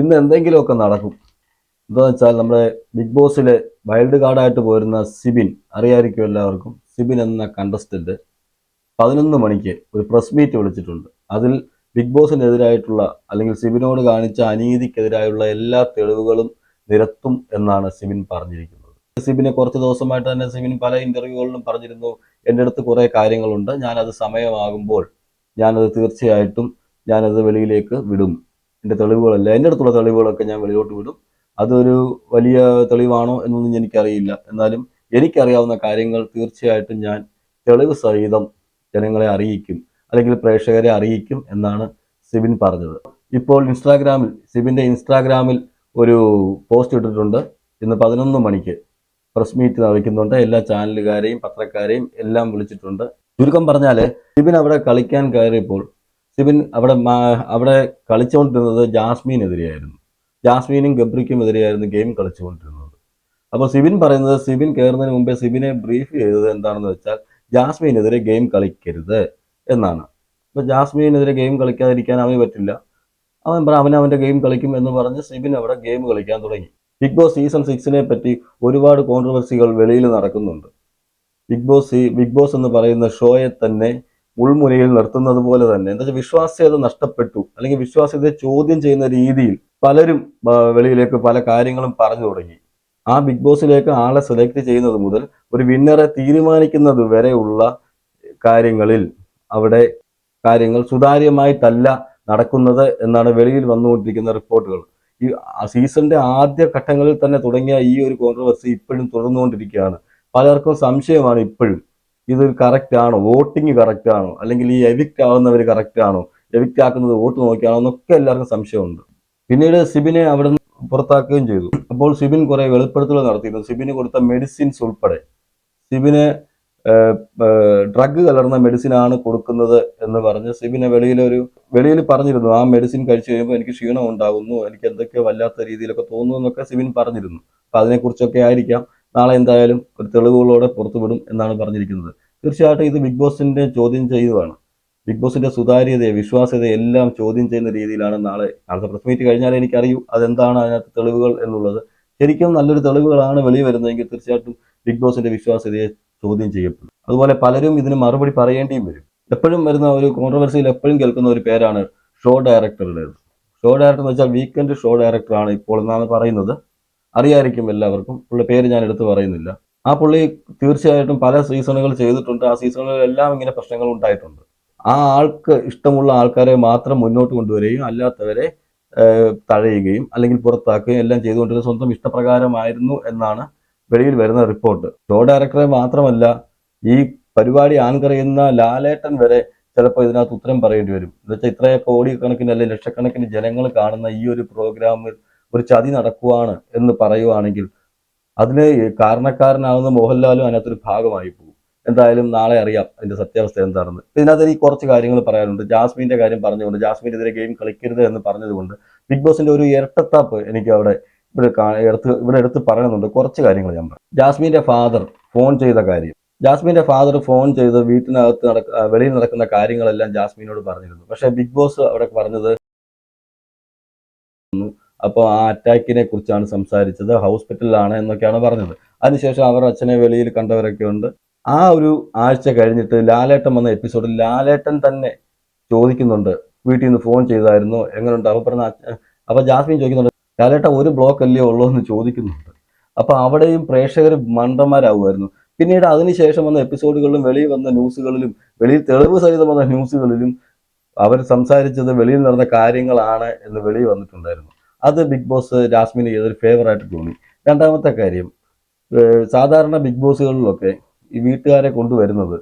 ഇന്ന് എന്തെങ്കിലുമൊക്കെ നടക്കും. എന്താണെന്ന് വെച്ചാൽ നമ്മുടെ ബിഗ് ബോസിലെ വൈൽഡ് കാർഡായിട്ട് പോരുന്ന സിബിൻ അറിയായിരിക്കും എല്ലാവർക്കും. സിബിൻ എന്ന കണ്ടസ്റ്റന്റ് പതിനൊന്ന് മണിക്ക് ഒരു പ്രസ് മീറ്റ് വിളിച്ചിട്ടുണ്ട്. അതിൽ ബിഗ് ബോസിനെതിരായിട്ടുള്ള അല്ലെങ്കിൽ സിബിനോട് കാണിച്ച അനീതിക്കെതിരായുള്ള എല്ലാ തെളിവുകളും നിരത്തും എന്നാണ് സിബിൻ പറഞ്ഞിരിക്കുന്നത്. സിബിനെ കുറച്ച് ദിവസമായിട്ട് തന്നെ സിബിൻ പല ഇന്റർവ്യൂകളിലും പറഞ്ഞിരുന്നു. എന്റെ അടുത്ത് കുറേ കാര്യങ്ങളുണ്ട്. ഞാനത് സമയമാകുമ്പോൾ ഞാനത് തീർച്ചയായിട്ടും ഞാനത് വെളിയിലേക്ക് വിടും. എന്റെ തെളിവുകളല്ല. എന്റെ അടുത്തുള്ള തെളിവുകളൊക്കെ ഞാൻ വെളിയിലോട്ട് വിടും. അതൊരു വലിയ തെളിവാണോ എന്നൊന്നും എനിക്കറിയില്ല. എന്നാലും എനിക്കറിയാവുന്ന കാര്യങ്ങൾ തീർച്ചയായിട്ടും ഞാൻ തെളിവ് സഹിതം ജനങ്ങളെ അറിയിക്കും. അല്ലെങ്കിൽ പ്രേക്ഷകരെ അറിയിക്കും എന്നാണ് സിബിൻ പറഞ്ഞത്. ഇപ്പോൾ ഇൻസ്റ്റാഗ്രാമിൽ സിബിന്റെ ഇൻസ്റ്റാഗ്രാമിൽ ഒരു പോസ്റ്റ് ഇട്ടിട്ടുണ്ട്. ഇന്ന് പതിനൊന്ന് മണിക്ക് പ്രസ് മീറ്റ് നടക്കുന്നുണ്ട്. എല്ലാ ചാനലുകാരെയും പത്രക്കാരെയും എല്ലാം വിളിച്ചിട്ടുണ്ട്. ചുരുക്കം പറഞ്ഞാൽ സിബിൻ അവിടെ കളിക്കാൻ കയറിയപ്പോൾ സിബിൻ അവിടെ അവിടെ കളിച്ചുകൊണ്ടിരുന്നത് ജാസ്മീനെതിരെയായിരുന്നു. ജാസ്മീനും ഗബ്രിക്കും എതിരെയായിരുന്നു ഗെയിം കളിച്ചുകൊണ്ടിരുന്നത്. അപ്പോൾ സിബിൻ പറയുന്നത് സിബിൻ കയറുന്നതിന് മുമ്പേ സിബിനെ ബ്രീഫ് ചെയ്തത് എന്താണെന്ന് വെച്ചാൽ ജാസ്മീനെതിരെ ഗെയിം കളിക്കരുത് എന്നാണ്. അപ്പോൾ ജാസ്മീനെതിരെ ഗെയിം കളിക്കാതിരിക്കാൻ അവന് പറ്റില്ല. അവൻ അവൻ അവന്റെ ഗെയിം കളിക്കും എന്ന് പറഞ്ഞ് സിബിൻ അവിടെ ഗെയിം കളിക്കാൻ തുടങ്ങി. ബിഗ് ബോസ് സീസൺ സിക്സിനെ പറ്റി ഒരുപാട് കോൺട്രവേഴ്സികൾ വെളിയിൽ നടക്കുന്നുണ്ട്. ബിഗ് ബോസ് ബിഗ് ബോസ് എന്ന് പറയുന്ന ഷോയെ തന്നെ മുൾമുനയിൽ നിർത്തുന്നത് പോലെ തന്നെ എന്താ വെച്ചാൽ വിശ്വാസ്യത നഷ്ടപ്പെട്ടു. അല്ലെങ്കിൽ വിശ്വാസ്യത ചോദ്യം ചെയ്യുന്ന രീതിയിൽ പലരും വെളിയിലേക്ക് പല കാര്യങ്ങളും പറഞ്ഞു തുടങ്ങി. ആ ബിഗ് ബോസിലേക്ക് ആളെ സെലക്ട് ചെയ്യുന്നത് മുതൽ ഒരു വിന്നറെ തീരുമാനിക്കുന്നത് വരെയുള്ള കാര്യങ്ങളിൽ അവിടെ കാര്യങ്ങൾ സുതാര്യമായിട്ടല്ല നടക്കുന്നത് എന്നാണ് വെളിയിൽ വന്നുകൊണ്ടിരിക്കുന്ന റിപ്പോർട്ടുകൾ. ഈ സീസണിന്റെ ആദ്യ ഘട്ടങ്ങളിൽ തന്നെ തുടങ്ങിയ ഈ ഒരു കോൺട്രവേഴ്സി ഇപ്പോഴും തുടർന്നുകൊണ്ടിരിക്കുകയാണ്. പലർക്കും സംശയമാണ് ഇപ്പോഴും. ഇത് കറക്റ്റ് ആണോ? വോട്ടിംഗ് കറക്റ്റ് ആണോ? അല്ലെങ്കിൽ ഈ എവിക്റ്റ് ആവുന്നവർ കറക്റ്റ് ആണോ? എവിക്റ്റ് ആക്കുന്നത് വോട്ട് നോക്കിയാണോ എന്നൊക്കെ എല്ലാവർക്കും സംശയമുണ്ട്. പിന്നീട് സിബിനെ അവിടെ നിന്ന് പുറത്താക്കുകയും ചെയ്തു. അപ്പോൾ സിബിൻ കുറെ വെളിപ്പെടുത്തലുകൾ നടത്തിയിരുന്നു. സിബിന് കൊടുത്ത മെഡിസിൻസ് ഉൾപ്പെടെ. സിബിന് ഡ്രഗ് കലർന്ന മെഡിസിൻ ആണ് കൊടുക്കുന്നത് എന്ന് പറഞ്ഞ് സിബിനെ വെളിയിലൊരു വെളിയിൽ പറഞ്ഞിരുന്നു ആ മെഡിസിൻ കഴിച്ചു കഴിയുമ്പോൾ എനിക്ക് ക്ഷീണം ഉണ്ടാകുന്നു എനിക്ക് എന്തൊക്കെയോ വല്ലാത്ത രീതിയിലൊക്കെ തോന്നുന്നു എന്നൊക്കെ സിബിൻ പറഞ്ഞിരുന്നു. അപ്പൊ അതിനെക്കുറിച്ചൊക്കെ ആയിരിക്കാം. നാളെ എന്തായാലും ഒരു തെളിവുകളോടെ പുറത്തുവിടും എന്നാണ് പറഞ്ഞിരിക്കുന്നത്. തീർച്ചയായിട്ടും ഇത് ബിഗ് ബോസിന്റെ ചോദ്യം ചെയ്യുവാണ്. ബിഗ് ബോസിന്റെ സുതാര്യതയെ വിശ്വാസ്യതയെ എല്ലാം ചോദ്യം ചെയ്യുന്ന രീതിയിലാണ് നാളെ നാളത്തെ പ്രസ് മീറ്റ് കഴിഞ്ഞാൽ എനിക്കറിയൂ അതെന്താണ് അതിനകത്ത് തെളിവുകൾ എന്നുള്ളത്. ശരിക്കും നല്ലൊരു തെളിവുകളാണ് വെളിയിൽ വരുന്നതെങ്കിൽ തീർച്ചയായിട്ടും ബിഗ് ബോസിന്റെ വിശ്വാസ്യതയെ ചോദ്യം ചെയ്യപ്പെടും. അതുപോലെ പലരും ഇതിന് മറുപടി പറയേണ്ടിയും വരും. എപ്പോഴും വരുന്ന ഒരു കോൺട്രവേഴ്സിയിൽ എപ്പോഴും കേൾക്കുന്ന ഒരു പേരാണ് ഷോ ഡയറക്ടറുടേത് ഷോ ഡയറക്ടർ എന്ന് വെച്ചാൽ വീക്കെൻഡ് ഷോ ഡയറക്ടറാണ് ഇപ്പോൾ എന്നാണ് പറയുന്നത്. അറിയായിരിക്കും എല്ലാവർക്കും. പുള്ളി പേര് ഞാൻ എടുത്തു പറയുന്നില്ല. ആ പുള്ളി തീർച്ചയായിട്ടും പല സീസണുകൾ ചെയ്തിട്ടുണ്ട്. ആ സീസണുകളിലെല്ലാം ഇങ്ങനെ പ്രശ്നങ്ങൾ ഉണ്ടായിട്ടുണ്ട്. ആ ആൾക്ക് ഇഷ്ടമുള്ള ആൾക്കാരെ മാത്രം മുന്നോട്ട് കൊണ്ടുവരികയും അല്ലാത്തവരെ തഴയുകയും അല്ലെങ്കിൽ പുറത്താക്കുകയും എല്ലാം ചെയ്തുകൊണ്ടിരുന്ന സ്വന്തം ഇഷ്ടപ്രകാരമായിരുന്നു എന്നാണ് വെളിയിൽ വരുന്ന റിപ്പോർട്ട്. ഷോ ഡയറക്ടറെ മാത്രമല്ല ഈ പരിപാടി ആങ്കർ ലാലേട്ടൻ വരെ ചിലപ്പോൾ ഇതിനകത്ത് ഉത്തരം പറയേണ്ടി വരും. എന്നുവെച്ചാൽ ഇത്രയൊക്കെ കോടിക്കണക്കിന് അല്ലെങ്കിൽ ലക്ഷക്കണക്കിന് ജനങ്ങൾ കാണുന്ന ഈ ഒരു പ്രോഗ്രാമിൽ ഒരു ചതി നടക്കുവാണ് എന്ന് പറയുവാണെങ്കിൽ അതിന് കാരണക്കാരനാവുന്ന മോഹൻലാലും അതിനകത്തൊരു ഭാഗമായി പോകും. എന്തായാലും നാളെ അറിയാം അതിന്റെ സത്യാവസ്ഥ എന്താണെന്ന്. ഇതിനകത്ത് എനിക്ക് കുറച്ച് കാര്യങ്ങൾ പറയാനുണ്ട്. ജാസ്മിന്റെ കാര്യം പറഞ്ഞുകൊണ്ട് ജാസ്മിനെതിരെ ഗെയിം കളിക്കരുത് എന്ന് പറഞ്ഞതുകൊണ്ട് ബിഗ് ബോസിന്റെ ഒരു ഇരട്ടത്താപ്പ് എനിക്ക് അവിടെ ഇവിടെ എടുത്ത് ഇവിടെ എടുത്ത് പറയുന്നുണ്ട് കുറച്ച് കാര്യങ്ങൾ ഞാൻ പറയാം. ജാസ്മിന്റെ ഫാദർ ഫോൺ ചെയ്ത കാര്യം. ജാസ്മിന്റെ ഫാദർ ഫോൺ ചെയ്ത് വീട്ടിനകത്ത് നടക്ക വെളിയിൽ നടക്കുന്ന കാര്യങ്ങളെല്ലാം ജാസ്മിനോട് പറഞ്ഞിരുന്നു. പക്ഷെ ബിഗ് ബോസ് അവിടെ പറഞ്ഞത് അപ്പോൾ ആ അറ്റാക്കിനെ കുറിച്ചാണ് സംസാരിച്ചത്. ഹോസ്പിറ്റലിലാണ് എന്നൊക്കെയാണ് പറഞ്ഞത്. അതിനുശേഷം അവർ അച്ഛനെ വെളിയിൽ കണ്ടവരൊക്കെ ഉണ്ട്. ആ ഒരു ആഴ്ച കഴിഞ്ഞിട്ട് ലാലേട്ടൻ വന്ന എപ്പിസോഡിൽ ലാലേട്ടൻ തന്നെ ചോദിക്കുന്നുണ്ട് വീട്ടിൽ നിന്ന് ഫോൺ ചെയ്തായിരുന്നു? എങ്ങനെയുണ്ട് അപ്പൊ പറഞ്ഞ അപ്പോൾ അപ്പൊ ജാസ്മിൻ ചോദിക്കുന്നുണ്ട് ലാലേട്ട ഒരു ബ്ലോക്ക് അല്ലേ ഉള്ളൂ എന്ന് ചോദിക്കുന്നുണ്ട്. അപ്പോൾ അവിടെയും പ്രേക്ഷകർ മണ്ടന്മാരാകുമായിരുന്നു പിന്നീട് അതിനുശേഷം വന്ന എപ്പിസോഡുകളിലും വെളിയിൽ വന്ന ന്യൂസുകളിലും വെളിയിൽ തെളിവ് സഹിതം വന്ന ന്യൂസുകളിലും അവർ സംസാരിച്ചത് വെളിയിൽ നടന്ന കാര്യങ്ങളാണ് എന്ന് വെളിയിൽ വന്നിട്ടുണ്ടായിരുന്നു. അത് ബിഗ് ബോസ് ജാസ്മിന് ചെയ്തൊരു ഫേവറായിട്ട് തോന്നി. രണ്ടാമത്തെ കാര്യം സാധാരണ ബിഗ് ബോസുകളിലൊക്കെ ഈ വീട്ടുകാരെ കൊണ്ടുവരുന്നത്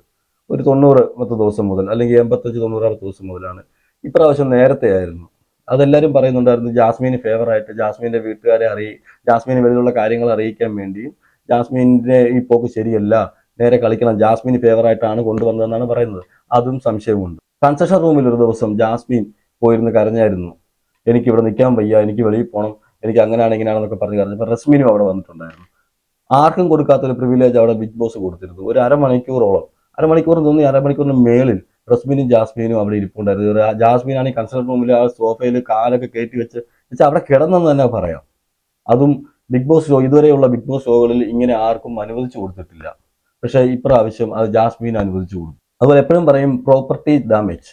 ഒരു തൊണ്ണൂറ് പത്ത് ദിവസം മുതൽ അല്ലെങ്കിൽ എൺപത്തഞ്ച് തൊണ്ണൂറാമത്തെ ദിവസം മുതലാണ്. ഇപ്രാവശ്യം നേരത്തെ ആയിരുന്നു. അതെല്ലാവരും പറയുന്നുണ്ടായിരുന്നു ജാസ്മിന് ഫേവറായിട്ട് ജാസ്മിന്റെ വീട്ടുകാരെ അറിയി ജാസ്മിന് വെളിയിലുള്ള കാര്യങ്ങൾ അറിയിക്കാൻ വേണ്ടി ജാസ്മിന്റെ ഈ പോക്ക് ശരിയല്ല നേരെ കളിക്കണം ജാസ്മിന് ഫേവറായിട്ടാണ് കൊണ്ടുവന്നതെന്നാണ് പറയുന്നത്. അതും സംശയമുണ്ട് കൺസെഷൻ റൂമിൽ ഒരു ദിവസം ജാസ്മിൻ പോയിരുന്ന് കരഞ്ഞായിരുന്നു. എനിക്ക് ഇവിടെ നിൽക്കാൻ വയ്യ എനിക്ക് വെളിയിൽ പോകണം എനിക്ക് അങ്ങനെയാണ് ഇങ്ങനെയാണെന്നൊക്കെ പറഞ്ഞ് കരഞ്ഞപ്പോൾ റസ്മിനും അവിടെ വന്നിട്ടുണ്ടായിരുന്നു. ആർക്കും കൊടുക്കാത്തൊരു പ്രിവിലേജ് അവിടെ ബിഗ് ബോസ് കൊടുത്തിരുന്നു. ഒരു അരമണിക്കൂറോളം അരമണിക്കൂർ തോന്നി അരമണിക്കൂറിന് മേളിൽ റസ്മിനും ജാസ്മിനും അവിടെ ഇരിപ്പുണ്ടായിരുന്നു. ജാസ്മീനാണെങ്കിൽ ആണെങ്കിൽ കൺസൾട്ട് റൂമിൽ ആ സോഫയിൽ കാലൊക്കെ കയറ്റി വെച്ച് വെച്ചാൽ അവിടെ കിടന്നെന്ന് തന്നെ പറയാം. അതും ബിഗ് ബോസ് ഷോ ഇതുവരെയുള്ള ബിഗ് ബോസ് ഷോകളിൽ ഇങ്ങനെ ആർക്കും അനുവദിച്ചു കൊടുത്തിട്ടില്ല. പക്ഷേ ഇപ്രാവശ്യം അത് ജാസ്മീൻ അനുവദിച്ചു കൊടുത്തു. അതുപോലെ എപ്പോഴും പറയും പ്രോപ്പർട്ടി ഡാമേജ്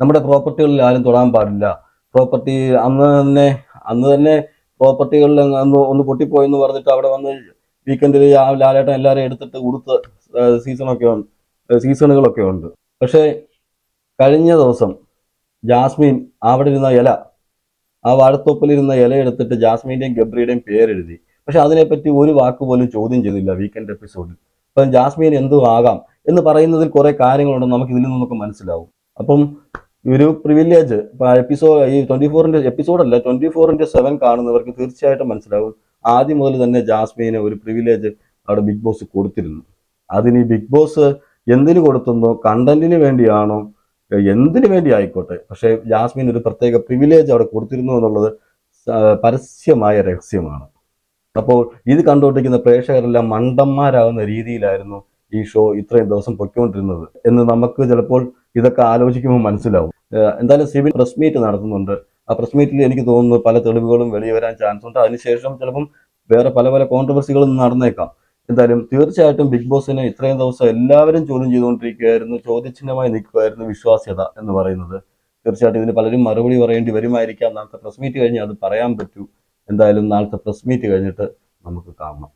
നമ്മുടെ പ്രോപ്പർട്ടികളിൽ ആരും തൊടാൻ പാടില്ല. പ്രോപ്പർട്ടി അന്ന് തന്നെ അന്ന് തന്നെ പ്രോപ്പർട്ടികളിൽ അന്ന് ഒന്ന് പൊട്ടിപ്പോയെന്ന് പറഞ്ഞിട്ട് അവിടെ വന്ന് വീക്കെൻഡിൽ ലാലേട്ടൻ എല്ലാവരെയും എടുത്തിട്ട് കൊടുത്ത് സീസണൊക്കെ ഉണ്ട് സീസണുകളൊക്കെ ഉണ്ട്. പക്ഷേ കഴിഞ്ഞ ദിവസം ജാസ്മിൻ അവിടെ ഇരുന്ന ഇല ആ വാഴത്തോപ്പിലിരുന്ന ഇല എടുത്തിട്ട് ജാസ്മിന്റെയും ഗബ്രിയുടെയും പേരെഴുതി. പക്ഷെ അതിനെപ്പറ്റി ഒരു വാക്ക് പോലും ചോദ്യം ചെയ്തില്ല വീക്കെൻഡ് എപ്പിസോഡിൽ അപ്പം ജാസ്മിൻ എന്തും ആകാം എന്ന് പറയുന്നതിൽ കുറേ കാര്യങ്ങളുണ്ട് നമുക്ക് ഇതിൽ നിന്നൊക്കെ മനസ്സിലാവും. അപ്പം ഒരു പ്രിവിലേജ് എപ്പിസോഡ് ഈ ട്വന്റി ഫോറിന്റെ എപ്പിസോഡല്ല ട്വന്റി ഫോറിന്റെ സെവൻ കാണുന്നവർക്ക് തീർച്ചയായിട്ടും മനസ്സിലാവും. ആദ്യം മുതൽ തന്നെ ജാസ്മിന് ഒരു പ്രിവിലേജ് അവിടെ ബിഗ് ബോസ് കൊടുത്തിരുന്നു. അതിന് ഈ ബിഗ് ബോസ് എന്തിനു കൊടുത്തുന്നോ കണ്ടന്റിന് വേണ്ടിയാണോ എന്തിനു വേണ്ടി ആയിക്കോട്ടെ പക്ഷേ ജാസ്മിൻ ഒരു പ്രത്യേക പ്രിവിലേജ് അവിടെ കൊടുത്തിരുന്നു എന്നുള്ളത് പരസ്യമായ രഹസ്യമാണ്. അപ്പോൾ ഇത് കണ്ടുകൊണ്ടിരിക്കുന്ന പ്രേക്ഷകരെല്ലാം മണ്ടന്മാരാകുന്ന രീതിയിലായിരുന്നു ഈ ഷോ ഇത്രയും ദിവസം പൊയ്ക്കൊണ്ടിരുന്നത് എന്ന് നമുക്ക് ചിലപ്പോൾ ഇതൊക്കെ ആലോചിക്കുമ്പോൾ മനസ്സിലാവും. എന്തായാലും സിബിൻ പ്രസ് മീറ്റ് നടത്തുന്നുണ്ട്. ആ പ്രസ് മീറ്റിൽ എനിക്ക് തോന്നുന്നു പല തെളിവുകളും വെളിയെ വരാൻ ചാൻസ് ഉണ്ട്. അതിനുശേഷം ചിലപ്പം വേറെ പല പല കോൺട്രവേഴ്സികളും നടന്നേക്കാം. എന്തായാലും തീർച്ചയായിട്ടും ബിഗ് ബോസിനെ ഇത്രയും ദിവസം എല്ലാവരും ചോദ്യം ചെയ്തുകൊണ്ടിരിക്കുകയായിരുന്നു. ചോദ്യചിഹ്നമായി നിൽക്കുമായിരുന്നു വിശ്വാസ്യത എന്ന് പറയുന്നത്. തീർച്ചയായിട്ടും ഇതിന് പലരും മറുപടി പറയേണ്ടി വരുമായിരിക്കാം. നാളത്തെ പ്രസ് മീറ്റ് കഴിഞ്ഞ് അത് പറയാൻ പറ്റൂ. എന്തായാലും നാളത്തെ പ്രസ് മീറ്റ് കഴിഞ്ഞിട്ട് നമുക്ക് കാണണം